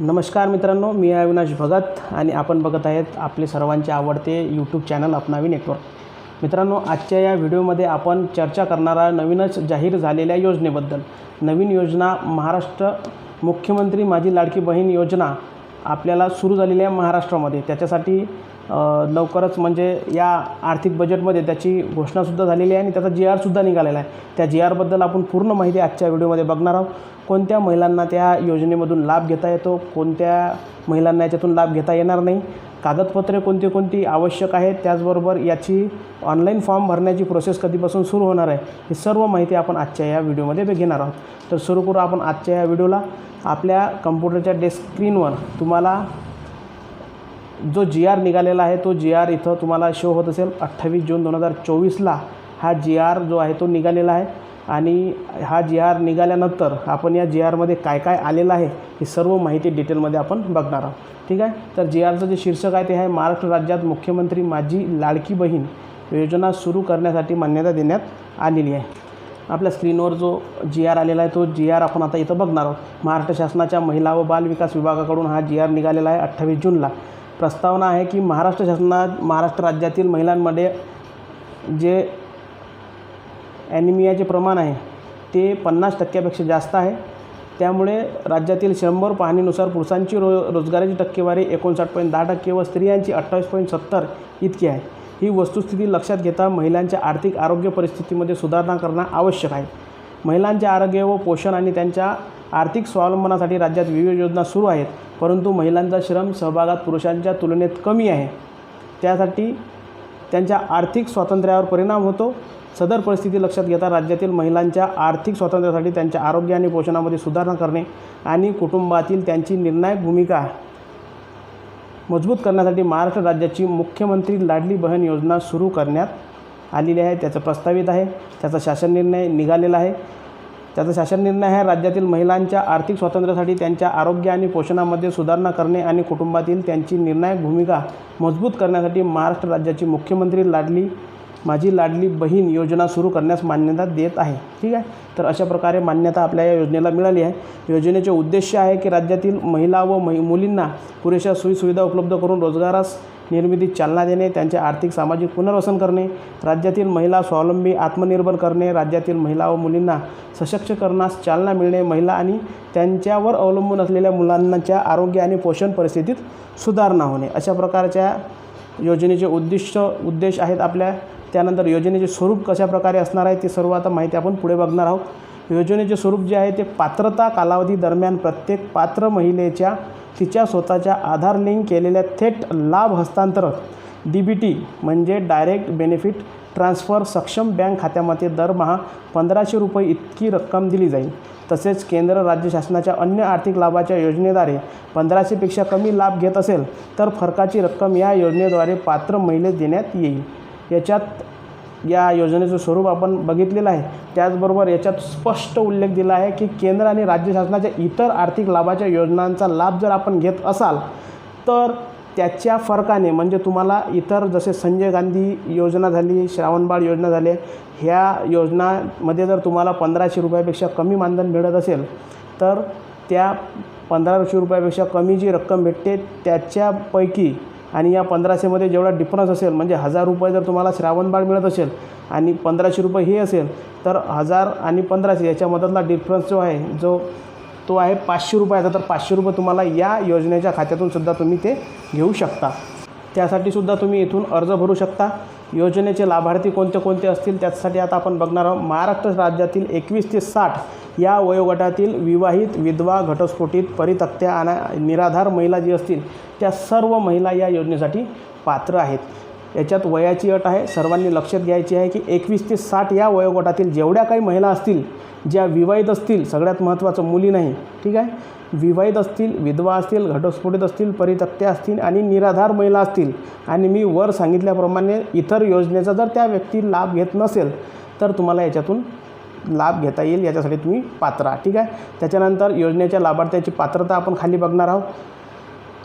नमस्कार मित्रांनो मी आहे अविनाश भगत आणि आपण बघत आहेत आपले सर्वांचे आवडते यूट्यूब चॅनल अपनावी नेटवर्क मित्रांनो आजच्या या व्हिडिओमध्ये आपण चर्चा करणारा नवीनच जाहीर झालेल्या योजनेबद्दल. नवीन योजना महाराष्ट्र मुख्यमंत्री माझी लाडकी बहीण योजना आपल्याला सुरू झालेली आहे महाराष्ट्रामध्ये. त्याच्यासाठी लवकरच म्हणजे या आर्थिक बजेटमध्ये त्याची घोषणासुद्धा झालेली आहे आणि त्याचा जी आरसुद्धा निघालेला आहे. त्या जी आरबद्दल आपण पूर्ण माहिती आजच्या व्हिडिओमध्ये बघणार आहोत. कोणत्या महिलांना त्या योजनेमधून लाभ घेता येतो? कोणत्या महिलांना याच्यातून लाभ घेता येणार नाही? कागदपत्रे कोणती कोणती आवश्यक आहेत? त्याचबरोबर याची ऑनलाईन फॉर्म भरण्याची प्रोसेस कधीपासून सुरू होणार आहे? ही सर्व माहिती आपण आजच्या या व्हिडिओमध्ये घेणार आहोत. तर सुरू करू आपण आजच्या या व्हिडिओला. आपल्या कम्प्युटरच्या डेस्क स्क्रीनवर तुम्हाला जो जी आर निघालेला आहे तो जी आर इथं तुम्हाला शो होत असेल. अठ्ठावीस जून दोन हजार चोवीसला हा जी आर जो आहे तो निघालेला आहे. आणि हा जी आर निघाल्यानंतर आपण या जी आरमध्ये काय काय आलेलं आहे ही सर्व माहिती डिटेलमध्ये आपण बघणार आहोत. ठीक आहे? तर जी आरचं जे शीर्षक आहे ते आहे महाराष्ट्र राज्यात मुख्यमंत्री माझी लाडकी बहीण योजना सुरू करण्यासाठी मान्यता देण्यात आलेली आहे. आपल्या स्क्रीनवर जो जी आर आलेला आहे तो जी आर आपण आता इथं बघणार आहोत. महाराष्ट्र शासनाच्या महिला व बाल विकास विभागाकडून हा जी आर निघालेला आहे अठ्ठावीस जूनला. प्रस्तावना आहे की महाराष्ट्र शासनात महाराष्ट्र राज्यातील महिलांमध्ये जे ॲनिमियाचे प्रमाण आहे ते पन्नास टक्क्यापेक्षा जास्त आहे. त्यामुळे राज्यातील शंभर पाहणीनुसार पुरुषांची रो रोजगाराची टक्केवारी एकोणसाठ पॉईंट दहा टक्के व स्त्रियांची अठ्ठावीस पॉईंट सत्तर इतकी आहे. ही वस्तुस्थिती लक्षात घेता महिलांच्या आर्थिक आरोग्य परिस्थितीमध्ये सुधारणा करणं आवश्यक आहे. महिलांचे आरोग्य व पोषण आणि त्यांच्या आर्थिक स्वावलंबनासाठी राज्यात विविध योजना सुरू आहेत परंतु महिलांचा श्रम सहभागात पुरुषांच्या तुलनेत कमी आहे. त्यासाठी त्यांच्या आर्थिक स्वातंत्र्यावर परिणाम होतो. सदर परिस्थिती लक्षात घेता राज्यातील महिलांच्या आर्थिक स्वातंत्र्यासाठी त्यांच्या आरोग्य आणि पोषणामध्ये सुधारणा करणे आणि कुटुंबातील त्यांची निर्णायक भूमिका मजबूत करण्यासाठी महाराष्ट्र राज्याची मुख्यमंत्री लाडली बहन योजना सुरू करण्यात आलेली आहे. त्याचं प्रस्तावित आहे. त्याचा शासन निर्णय निघालेला आहे. त्याचा शासन निर्णय आहे. राज्यातील महिलांच्या आर्थिक स्वातंत्र्यासाठी त्यांच्या आरोग्य आणि पोषणामध्ये सुधारणा करणे आणि कुटुंबातील त्यांची निर्णायक भूमिका मजबूत करण्यासाठी महाराष्ट्र राज्याची मुख्यमंत्री लाडली माझी लाडली बहीण योजना सुरू करण्यास मान्यता देत आहे. ठीक आहे? तर अशा प्रकारे मान्यता आपल्या या योजनेला मिळाली आहे. योजनेचे उद्देश आहे की राज्यातील महिला व मै मुलींना पुरेशा सोयीसुविधा उपलब्ध करून रोजगारास निर्मितीत चालना देणे त्यांचे आर्थिक सामाजिक पुनर्वसन करणे राज्यातील महिला स्वावलंबी आत्मनिर्भर करणे राज्यातील महिला व मुलींना सशक्तीकरणास चालना मिळणे महिला आणि त्यांच्यावर अवलंबून असलेल्या मुलांच्या आरोग्य आणि पोषण परिस्थितीत सुधारणा होणे. अशा प्रकारच्या योजनेचे उद्दिष्ट उद्देश आहेत आपल्या. त्यानंतर योजनेचे स्वरूप कशा प्रकारे असणार आहे ते सर्व आता माहिती आपण पुढे बघणार आहोत. योजनेचे स्वरूप जे आहे ते पात्रता कालावधी दरम्यान प्रत्येक पात्र महिलेच्या तिच्या स्वतःच्या आधार लिंक केलेल्या थेट लाभ हस्तांतरण डी बी टी म्हणजे डायरेक्ट बेनिफिट ट्रान्सफर सक्षम बँक खात्यामध्ये दरमहा पंधराशे रुपये इतकी रक्कम दिली जाईल. तसेच केंद्र राज्य शासनाच्या अन्य आर्थिक लाभाच्या योजनेद्वारे पंधराशेपेक्षा कमी लाभ घेत असेल तर फरकाची रक्कम या योजनेद्वारे पात्र महिलेस देण्यात येईल. याच्यात या योजनेचं स्वरूप आपण बघितलेलं आहे. त्याचबरोबर याच्यात स्पष्ट उल्लेख दिला आहे की केंद्र आणि राज्य शासनाच्या इतर आर्थिक लाभाच्या योजनांचा लाभ जर आपण घेत असाल तर त्याच्या फरकाने म्हणजे तुम्हाला इतर जसे संजय गांधी योजना झाली श्रावणबाळ योजना झाली ह्या योजनामध्ये जर तुम्हाला पंधराशे रुपयापेक्षा कमी मानधन मिळत असेल तर त्या पंधराशे रुपयापेक्षा कमी जी रक्कम भेटते त्याच्यापैकी आणि या पंधराशेमध्ये जेवढा डिफरन्स असेल म्हणजे हजार रुपये जर तुम्हाला श्रावणबाळ मिळत असेल आणि पंधराशे रुपये हे असेल तर हजार आणि पंधराशे याच्यामधला डिफरन्स जो आहे जो तो आहे पाचशे रुपयाचा. तर पाचशे रुपये तुम्हाला या योजनेच्या खात्यातून सुद्धा तुम्ही ते घेऊ शकता. त्यासाठी सुद्धा तुम्ही इथून अर्ज भरू शकता. योजनेचे लाभार्थी कोणते कोणते असतील त्यासाठी आता आपण बघणार आहोत. महाराष्ट्र राज्यातील एकवीस ते साठ या वयोगटातील विवाहित विधवा घटस्फोटित परितक्त्या आणि निराधार महिला जी असतील त्या सर्व महिला या योजनेसाठी पात्र आहेत. याच्यात वयाची अट आहे. सर्वांनी लक्षात घ्यायची आहे की एकवीस ते साठ या वयोगटातील जेवढ्या काही महिला असतील ज्या विवाहित असतील सगळ्यात महत्त्वाचं मुली नाही. ठीक आहे? विवाहित असतील विधवा असतील घटस्फोटित असतील परितक्त्या असतील आणि निराधार महिला असतील आणि मी वर सांगितल्याप्रमाणे इतर योजनेचा जर त्या व्यक्ती लाभ घेत नसेल तर तुम्हाला याच्यातून लाभ घेता येईल याच्यासाठी तुम्ही पात्र आहात. ठीक आहे? त्याच्यानंतर योजनेच्या लाभार्थ्याची पात्रता आपण खाली बघणार आहोत.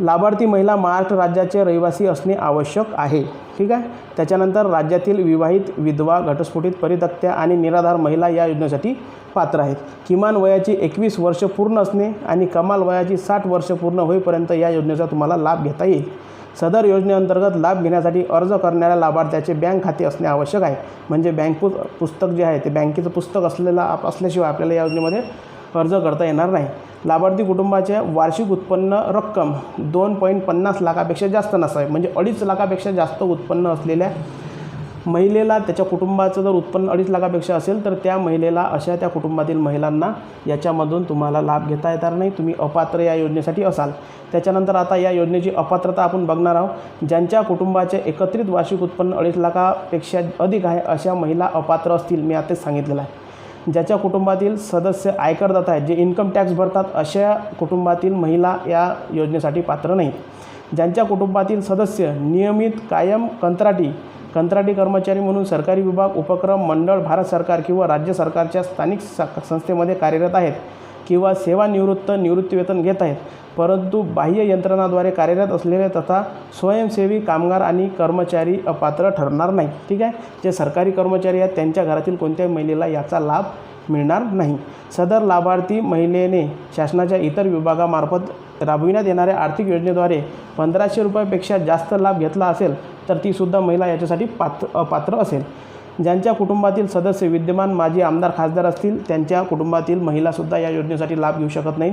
लाभार्थी महिला महाराष्ट्र राज्याचे रहिवासी असणे आवश्यक आहे. ठीक आहे? त्याच्यानंतर राज्यातील विवाहित विधवा घटस्फोटित परित्यक्त्या आणि निराधार महिला या योजनेसाठी पात्र आहेत. किमान वयाची एकवीस वर्ष पूर्ण असणे आणि कमाल वयाची साठ वर्ष पूर्ण होईपर्यंत या योजनेचा तुम्हाला लाभ घेता येईल. सदर योजनेअंतर्गत लाभ घेण्यासाठी अर्ज करणाऱ्या लाभार्थ्याचे बँक खाते असणे आवश्यक आहे. म्हणजे बँक पुस्तक जे आहे ते बँकेचं पुस्तक असलेलं आप- असल्याशिवाय आपल्याला या योजनेमध्ये अर्ज करता येणार नाही. लाभार्थी कुटुंबाचे वार्षिक उत्पन्न रक्कम दोन पॉईंट पन्नास लाखापेक्षा जास्त नसावे. म्हणजे अडीच लाखापेक्षा जास्त उत्पन्न असलेल्या महिलेला त्याच्या कुटुंबाचं जर उत्पन्न अडीच लाखापेक्षा असेल तर त्या महिलेला अशा त्या कुटुंबातील महिलांना याच्यामधून तुम्हाला लाभ घेता येणार नाही. तुम्ही अपात्र या योजनेसाठी असाल. त्याच्यानंतर आता या योजनेची अपात्रता आपण बघणार आहोत. ज्यांच्या कुटुंबाचे एकत्रित वार्षिक उत्पन्न अडीच लाखापेक्षा अधिक आहे अशा महिला अपात्र असतील. मी आताच सांगितलेलं आहे. ज्याच्या कुटुंबातील सदस्य आयकरदात आहेत जे इन्कम टॅक्स भरतात अशा कुटुंबातील महिला या योजनेसाठी पात्र नाहीत. ज्यांच्या कुटुंबातील सदस्य नियमित कायम कंत्राटी कंत्राटी कर्मचारी म्हणून सरकारी विभाग उपक्रम मंडळ भारत सरकार किंवा राज्य सरकारच्या स्थानिक स- संस्थेमध्ये कार्यरत आहेत किंवा सेवानिवृत्त निवृत्तीवेतन घेत आहेत. परंतु बाह्य यंत्रणाद्वारे कार्यरत असलेले तथा स्वयंसेवी कामगार आणि कर्मचारी अपात्र ठरणार नाही. ठीक आहे? जे सरकारी कर्मचारी आहेत त्यांच्या घरातील कोणत्याही महिलेला याचा लाभ मिळणार नाही. सदर लाभार्थी महिलेने शासनाच्या इतर विभागामार्फत राबविण्यात येणाऱ्या आर्थिक योजनेद्वारे पंधराशे रुपयापेक्षा जास्त लाभ घेतला असेल तर तीसुद्धा महिला याच्यासाठी पात्र पात्र असेल. ज्यांच्या कुटुंबातील सदस्य विद्यमान माजी आमदार खासदार असतील त्यांच्या कुटुंबातील महिलासुद्धा या योजनेसाठी लाभ घेऊ शकत नाही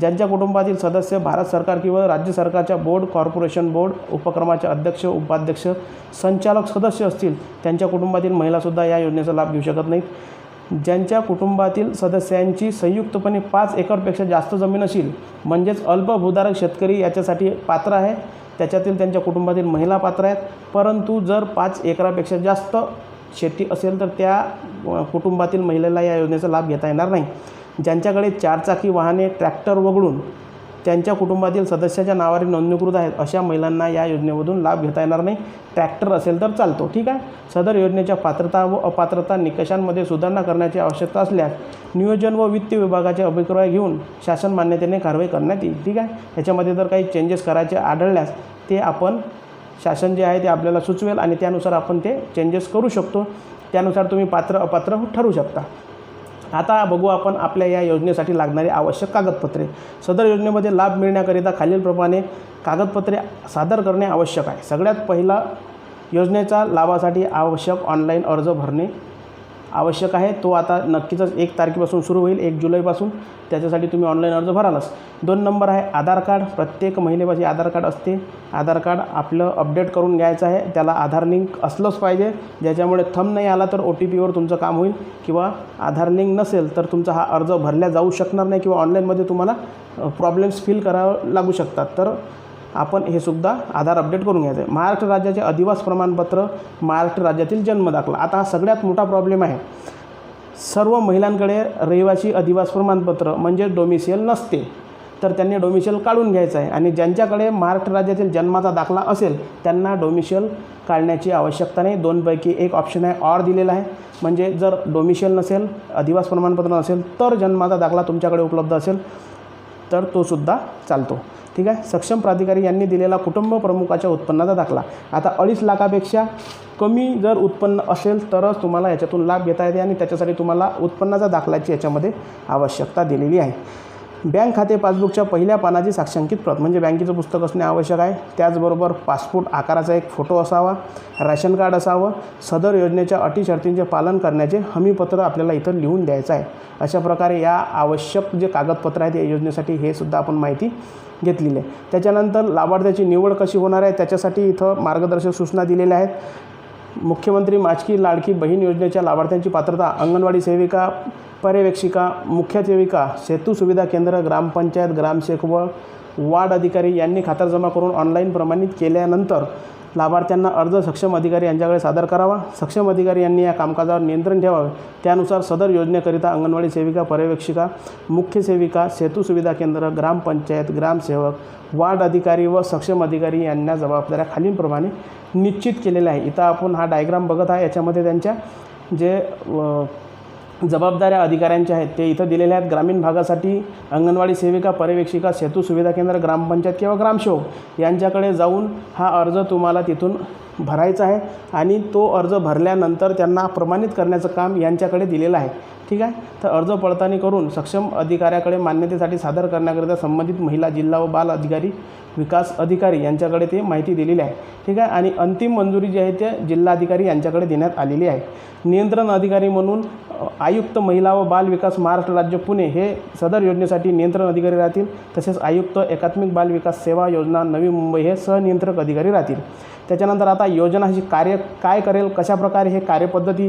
ज्यांच्या कुटुंबातील सदस्य भारत सरकार किंवा राज्य सरकारच्या बोर्ड कॉर्पोरेशन बोर्ड उपक्रमाचे अध्यक्ष उपाध्यक्ष संचालक सदस्य असतील त्यांच्या कुटुंबातील महिलासुद्धा या योजनेचा लाभ घेऊ शकत नाहीत. ज्यांच्या कुटुंबातील सदस्यांची संयुक्तपणे पाच एकरपेक्षा जास्त जमीन असेल म्हणजेच अल्पभूधारक शेतकरी याच्यासाठी पात्र आहे. त्याच्यातील त्यांच्या कुटुंबातील महिला पात्र आहेत. परंतु जर पाच एकरापेक्षा जास्त शेती असेल तर त्या कुटुंबातील महिलेला या योजनेचा लाभ घेता येणार नाही. ज्यांच्याकडे चारचाकी वाहने ट्रॅक्टर वगळून त्यांच्या कुटुंबातील सदस्याच्या नावाने नोंदणीकृत आहेत. अशा महिलांना या योजनेमधून लाभ घेता येणार नाही. ट्रॅक्टर असेल तर चालतो ठीक आहे? सदर योजनेच्या पात्रता व अपात्रता निकषांमध्ये सुधारणा करण्याची आवश्यकता असल्यास नियोजन व वित्त विभागाचे अभिप्राय घेऊन शासन मान्यतेने कारवाई करण्यात येईल ठीक आहे? याच्यामध्ये जर काही चेंजेस करायचे आढळल्यास ते आपण शासन जे आहे ते आपल्याला सुचवेल आणि त्यानुसार आपण ते चेंजेस करू शकतो. त्यानुसार तुम्ही पात्र अपात्र ठरू शकता. आता बघू आपण आपल्या या योजनेसाठी लागणारी आवश्यक कागदपत्रे. सदर योजनेमध्ये लाभ मिळण्याकरिता खालीलप्रमाणे कागदपत्रे सादर करणे आवश्यक आहे. सगळ्यात पहिला योजनेचा लाभासाठी आवश्यक ऑनलाईन अर्ज भरणे आवश्यक आहे. तो आता नक्कीच एक तारखेपासून सुरू होईल एक जुलैपासून. त्याच्यासाठी तुम्ही ऑनलाईन अर्ज भरालच दोन नंबर आहे आधार कार्ड. प्रत्येक महिलेपाशी आधार कार्ड असते. आधार कार्ड आपलं अपडेट करून घ्यायचं आहे. त्याला आधार लिंक असलंच पाहिजे. ज्याच्यामुळे थंब नाही आला तर ओ टी पीवर तुमचं काम होईल. किंवा आधार लिंक नसेल तर तुमचा हा अर्ज भरल्या जाऊ शकणार नाही किंवा ऑनलाईनमध्ये तुम्हाला प्रॉब्लेम्स फील करावं लागू शकतात. तर आपण हे सुद्धा आधार अपडेट करून घ्यायचं आहे महाराष्ट्र राज्याचे अधिवास प्रमाणपत्र महाराष्ट्र राज्यातील जन्म दाखला. आता हा सगळ्यात मोठा प्रॉब्लेम आहे. सर्व महिलांकडे रहिवासी अधिवास प्रमाणपत्र म्हणजे डोमिसियल नसते. तर त्यांनी डोमिशियल काढून घ्यायचं आहे. आणि ज्यांच्याकडे महाराष्ट्र राज्यातील जन्माचा दाखला असेल त्यांना डोमिशियल काढण्याची आवश्यकता नाही. दोनपैकी एक ऑप्शन आहे ऑर दिलेला आहे. म्हणजे जर डोमिशियल नसेल अधिवास प्रमाणपत्र नसेल तर जन्माचा दाखला तुमच्याकडे उपलब्ध असेल तर तो सुद्धा चालतो. ठीक आहे? सक्षम प्राधिकारी यांनी दिलेला कुटुंब प्रमुखाच्या उत्पन्नाचा दाखला. आता अडीच लाखापेक्षा कमी जर उत्पन्न असेल तरच तुम्हाला याच्यातून लाभ घेता येते आणि त्याच्यासाठी तुम्हाला उत्पन्नाचा दाखल्याची याच्यामध्ये आवश्यकता दिलेली आहे. बँक खाते पासबुकच्या पहिल्या पानाची साक्षांकित प्रत म्हणजे बँकेचं पुस्तक असणे आवश्यक आहे. त्याचबरोबर पासपोर्ट आकाराचा एक फोटो असावा राशन कार्ड असावं सदर योजनेच्या अटी शर्तींचे पालन करण्याचे हमीपत्र आपल्याला इथं लिहून द्यायचं आहे. अशा प्रकारे या आवश्यक जे कागदपत्र आहेत या योजनेसाठी हे सुद्धा आपण माहिती घेतलेली आहे. त्याच्यानंतर लाभार्थ्याची निवड कशी होणार आहे त्याच्यासाठी इथं मार्गदर्शक सूचना दिलेल्या आहेत. मुख्यमंत्री माझकी लाडकी बहीण योजनेच्या लाभार्थ्यांची पात्रता अंगणवाडी सेविका पर्यवेक्षिका मुख्य सेविका सेतू सुविधा केंद्र ग्रामपंचायत ग्रामसेवक व वार्ड अधिकारी यांनी खातरजमा करून ऑनलाईन प्रमाणित केल्यानंतर लाभार्थ्यांना अर्ज सक्षम अधिकारी यांच्याकडे सादर करावा. सक्षम अधिकारी यांनी या कामकाजावर नियंत्रण ठेवावे. त्यानुसार सदर योजनेकरिता अंगणवाडी सेविका पर्यवेक्षिका मुख्य सेविका सेतू सुविधा केंद्र ग्रामपंचायत ग्रामसेवक वार्ड अधिकारी व सक्षम अधिकारी यांना जबाबदाऱ्या खालीलप्रमाणे निश्चित केलेल्या आहे इथं आपण हा डायग्राम बघत आहे. याच्यामध्ये त्यांच्या जे जबाबदाऱ्या अधिकाऱ्यांच्या आहेत. ते इथं दिलेल्या आहेत. ग्रामीण भागासाठी अंगणवाडी सेविका पर्यवेक्षिका सेतू सुविधा केंद्र ग्रामपंचायत किंवा ग्रामसेवक यांच्याकडे जाऊन हा अर्ज तुम्हाला तिथून भरायचा आहे आणि तो अर्ज भरल्यानंतर त्यांना प्रमाणित करण्याचं काम यांच्याकडे दिलेलं आहे. ठीक आहे? तर अर्ज पडताळणी करून सक्षम अधिकाऱ्याकडे मान्यतेसाठी सादर करण्याकरिता संबंधित महिला जिल्हा व बाल अधिकारी विकास अधिकारी यांच्याकडे ते माहिती दिलेली आहे. ठीक आहे? आणि अंतिम मंजुरी जी आहे ते जिल्हाधिकारी यांच्याकडे देण्यात आलेली आहे. नियंत्रण अधिकारी म्हणून आयुक्त महिला व बाल विकास महाराष्ट्र राज्य पुणे हे सदर योजनेसाठी नियंत्रण अधिकारी राहतील. तसेच आयुक्त एकात्मिक बाल विकास सेवा योजना नवी मुंबई हे सहनियंत्रक अधिकारी राहतील. त्याच्यानंतर आता योजना ही कार्य काय करेल कशाप्रकारे हे कार्यपद्धती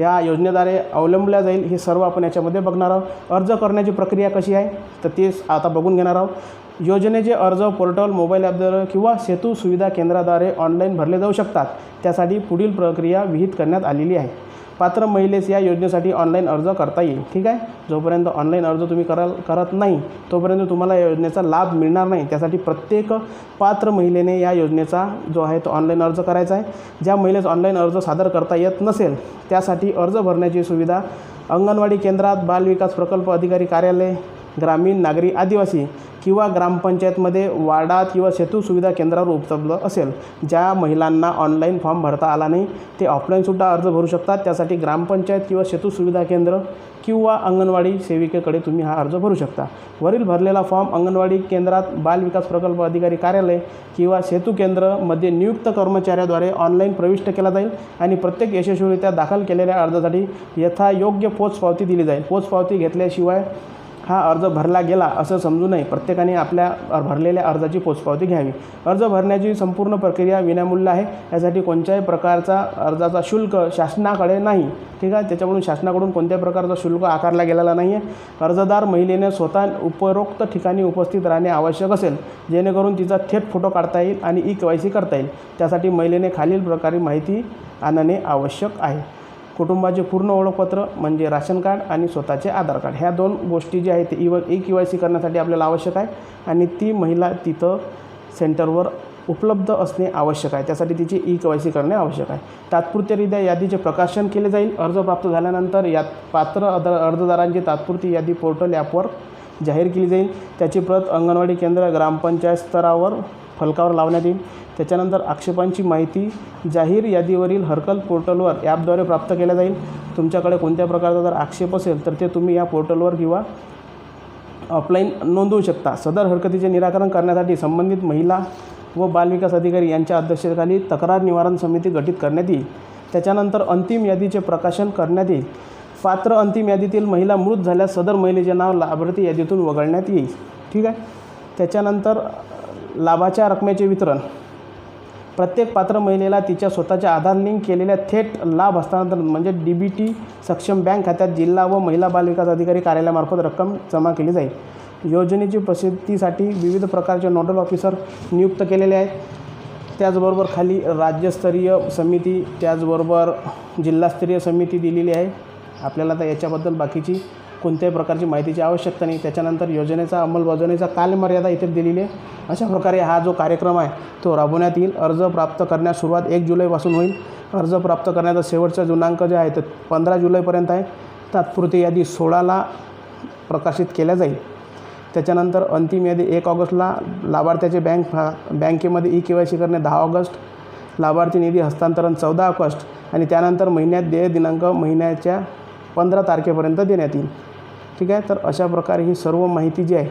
या योजनेद्वारे अवलंबल्या जाईल हे सर्व आपण याच्यामध्ये बघणार आहोत. अर्ज करण्याची प्रक्रिया कशी आहे तर ते आता बघून घेणार आहोत. योजनेचे अर्ज पोर्टल मोबाईल ॲपद्वारे किंवा सेतू सुविधा केंद्राद्वारे ऑनलाईन भरले जाऊ शकतात. त्यासाठी पुढील प्रक्रिया विहित करण्यात आलेली आहे. पात्र महिलेस या योजनेसाठी ऑनलाईन अर्ज करता येईल. ठीक आहे? जोपर्यंत ऑनलाईन अर्ज तुम्ही कराल करत नाही तोपर्यंत तुम्हाला या योजनेचा लाभ मिळणार नाही. त्यासाठी प्रत्येक पात्र महिलेने या योजनेचा जो आहे तो ऑनलाईन अर्ज करायचा आहे. ज्या महिलेस ऑनलाईन अर्ज सादर करता येत नसेल त्यासाठी अर्ज भरण्याची सुविधा अंगणवाडी केंद्रात बालविकास प्रकल्प अधिकारी कार्यालय ग्रामीण नागरी आदिवासी किंवा ग्रामपंचायतमध्ये वाडा किंवा सेतू सुविधा केंद्रावर उपलब्ध असेल ज्या महिलांना ऑनलाईन फॉर्म भरता आला नाही ते ऑफलाईनसुद्धा अर्ज भरू शकतात. त्यासाठी ग्रामपंचायत किंवा सेतू सुविधा केंद्र किंवा अंगणवाडी सेविकेकडे तुम्ही हा अर्ज भरू शकता. वरील भरलेला फॉर्म अंगणवाडी केंद्रात बालविकास प्रकल्प अधिकारी कार्यालय किंवा सेतू केंद्रमध्ये नियुक्त कर्मचाऱ्याद्वारे ऑनलाईन प्रविष्ट केला जाईल आणि प्रत्येक यशस्वीरित्या दाखल केलेल्या अर्जासाठी यथायोग्य पोचपावती दिली जाईल. पोचपावती घेतल्याशिवाय हा अर्ज भरला गेला असं समजू नये. प्रत्येकाने आपल्या भरलेल्या अर्जाची पोचपावती घ्यावी. अर्ज भरण्याची संपूर्ण प्रक्रिया विनामूल्य आहे. यासाठी कोणत्याही प्रकारचा अर्जाचा शुल्क शासनाकडे नाही. ठीक आहे? त्याच्याकडून शासनाकडून कोणत्याही प्रकारचा शुल्क आकारला गेलेला नाही आहे अर्जदार महिलेने स्वतः उपरोक्त ठिकाणी उपस्थित राहणे आवश्यक असेल. जेणेकरून तिचा थेट फोटो काढता येईल आणि ई के वाय सी करता येईल. त्यासाठी महिलेने खालील प्रकारे माहिती आणणे आवश्यक आहे. कुटुंबाचे पूर्ण ओळखपत्र म्हणजे राशन कार्ड आणि स्वतःचे आधार कार्ड. ह्या दोन गोष्टी ज्या आहेत ते E E K Y C करण्यासाठी आपल्याला आवश्यक आहे आणि ती महिला तिथं सेंटरवर उपलब्ध असणे आवश्यक आहे. त्यासाठी तिची ई के वाय सी करणे आवश्यक आहे. तात्पुरत्यारित्या यादीचे प्रकाशन केले जाईल. अर्ज प्राप्त झाल्यानंतर यात पात्र अद अर्जदारांची तात्पुरती यादी पोर्टल ॲपवर जाहीर केली जाईल. त्याची प्रत अंगणवाडी केंद्र ग्रामपंचायत स्तरावर फलकावर लावण्यात येईल. त्याच्यानंतर आक्षेपांची माहिती जाहीर यादीवरील हरकल पोर्टलवर ॲपद्वारे प्राप्त केल्या जाईल. तुमच्याकडे कोणत्या प्रकारचा जर आक्षेप असेल तर ते तुम्ही या पोर्टलवर किंवा ऑफलाईन नोंदवू शकता. सदर हरकतीचे निराकरण करण्यासाठी संबंधित महिला व बालविकास अधिकारी यांच्या अध्यक्षतेखाली तक्रार निवारण समिती गठीत करण्यात येईल. त्याच्यानंतर अंतिम यादीचे प्रकाशन करण्यात येईल. पात्र अंतिम यादीतील महिला मृत झाल्यास सदर महिलेचे नाव लाभार्थी यादीतून वगळण्यात येईल. ठीक आहे? त्याच्यानंतर लाभाच्या रकमेचे वितरण. प्रत्येक पात्र महिलेला तिच्या स्वतःच्या आधार लिंक केलेल्या थेट लाभ हस्तांतरण म्हणजे डी बी टी सक्षम बँक खात्यात जिल्हा व महिला बालविकास अधिकारी कार्यालयामार्फत रक्कम जमा केली जाईल. योजनेची प्रसिद्धीसाठी विविध प्रकारचे नोडल ऑफिसर नियुक्त केलेले आहेत. त्याचबरोबर खाली राज्यस्तरीय समिती त्याचबरोबर जिल्हास्तरीय समिती दिलेली आहे. आपल्याला आता याच्याबद्दल बाकीची कोणत्याही प्रकारची माहितीची आवश्यकता नाही. त्याच्यानंतर योजनेचा अंमलबजावणीचा कालमर्यादा इथे दिलेली आहे. अशा प्रकारे हा जो कार्यक्रम आहे तो राबवण्यात येईल. अर्ज प्राप्त करण्यास सुरुवात एक जुलैपासून होईल. अर्ज प्राप्त करण्याचा शेवटचा दिनांक जे आहे तर पंधरा जुलैपर्यंत आहे. तात्पुरती यादी सोळाला प्रकाशित केल्या जाईल. त्याच्यानंतर अंतिम यादी एक ऑगस्टला. लाभार्थ्याचे बँक बँकेमध्ये ई के वाय सी करणे दहा ऑगस्ट. लाभार्थी निधी हस्तांतरण चौदा ऑगस्ट. आणि त्यानंतर महिन्यात देय दिनांक महिन्याच्या पंधरा तारखेपर्यंत देण्यात येईल. ठीक आहे? तर अशा प्रकारे ही सर्व माहिती जी आहे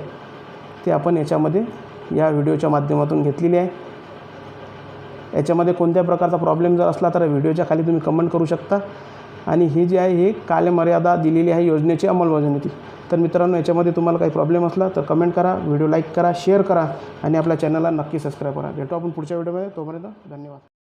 ती आपण याच्यामध्ये या व्हिडिओच्या माध्यमातून घेतलेली आहे. याच्यामध्ये कोणत्या प्रकारचा प्रॉब्लेम जर असला तर व्हिडिओच्या खाली तुम्ही कमेंट करू शकता. आणि ही जी आहे ही कालमर्यादा दिलेली आहे योजनेची अंमलबजावणी तर मित्रांनो याच्यामध्ये तुम्हाला काही प्रॉब्लेम असला तर कमेंट करा व्हिडिओ लाईक करा शेअर करा आणि आपल्या चॅनलला नक्की सबस्क्राईब करा. भेटू आपण पुढच्या व्हिडिओमध्ये. तोपर्यंत धन्यवाद.